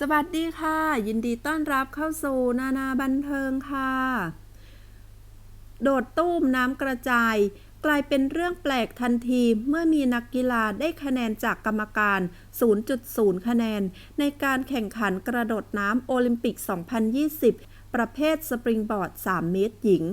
สวัสดีค่ะ ยินดีต้อนรับเข้าสู่นานาบันเทิงค่ะ โดดตุ้มน้ำกระจาย กลายเป็นเรื่องแปลกทันทีเมื่อมีนักกีฬาได้คะแนนจากกรรมการ 0.0 คะแนน ในการแข่งขันกระโดดน้ำโอลิมปิก 2020 ประเภทสปริงบอร์ด 3 เมตรหญิง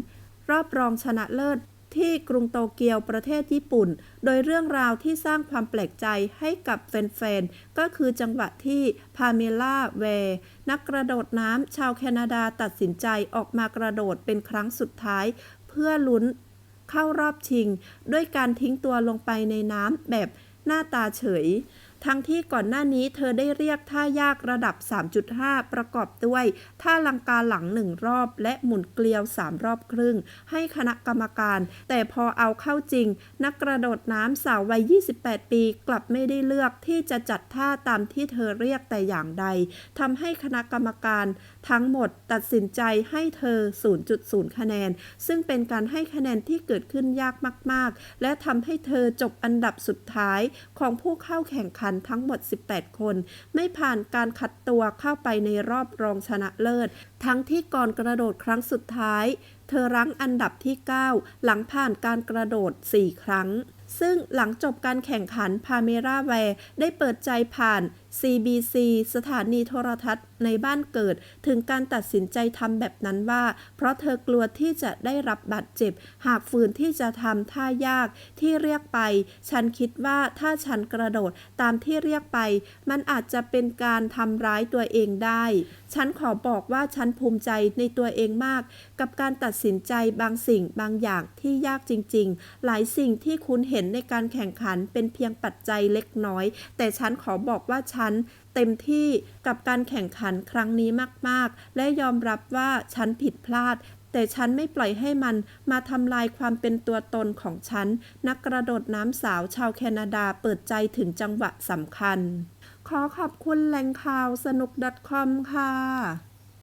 รอบรองชนะเลิศ ที่กรุงโตเกียวประเทศญี่ปุ่น โดยเรื่องราวที่สร้างความแปลกใจให้กับแฟนๆ ก็คือจังหวะที่พาเมล่าแวร์นักกระโดดน้ำชาวแคนาดาตัดสินใจออกมากระโดดเป็นครั้งสุดท้าย เพื่อลุ้นเข้ารอบชิง ด้วยการทิ้งตัวลงไปในน้ำแบบหน้าตาเฉย ทั้งที่ก่อนหน้านี้เธอได้เรียกท่ายากระดับ 3.5 ประกอบด้วยท่าลังกาหลังหนึ่งรอบ และหมุนเกลียว 3 รอบครึ่ง ให้คณะกรรมการ แต่พอเอาเข้าจริง นักกระโดดน้ำสาววัย 28 ปีกลับไม่ได้เลือกที่จะจัดท่าตามที่เธอเรียกแต่อย่างใดทำให้คณะกรรมการทั้งหมดตัดสินใจให้เธอ 0.0 คะแนน ซึ่งเป็นการให้คะแนนที่เกิดขึ้นยากมาก ๆ และทำให้เธอจบอันดับสุดท้ายของผู้เข้าแข่งขันทั้งหมด 18 คน ไม่ผ่านการคัดตัวเข้าไปในรอบรองชนะเลิศ ทั้งที่ก่อนกระโดดครั้งสุดท้าย เธอรั้งอันดับที่ 9 หลังผ่านการกระโดด 4 ครั้ง ซึ่งหลังจบการแข่งขันพาเมราแวร์ได้เปิดใจผ่าน CBC สถานีโทรทัศน์ในบ้านเกิด ถึงการตัดสินใจทำแบบนั้นว่า เพราะเธอกลัวที่จะได้รับบาดเจ็บ หากฝืนที่จะทำท่ายากที่เรียกไป ฉันคิดว่าถ้าฉันกระโดดตามที่เรียกไป มันอาจจะเป็นการทำร้ายตัวเองได้ ฉันขอบอกว่าฉันภูมิใจในตัวเองมาก กับการตัดสินใจบางสิ่งบางอย่างที่ยากจริง ๆ หลายสิ่งที่คุณเห็นนในการแข่งขันเป็นเพียงปัจจัยเล็กน้อย แต่ฉันขอบอกว่าฉันเต็มที่กับการแข่งขันครั้งนี้มาก ๆ และยอมรับว่าฉันผิดพลาด แต่ฉันไม่ปล่อยให้มันมาทำลายความเป็นตัวตนของฉัน นักกระโดดน้ำสาวชาวแคนาดาเปิดใจถึงจังหวะสำคัญ ขอขอบคุณแหล่งข่าวสนุก .com ค่ะ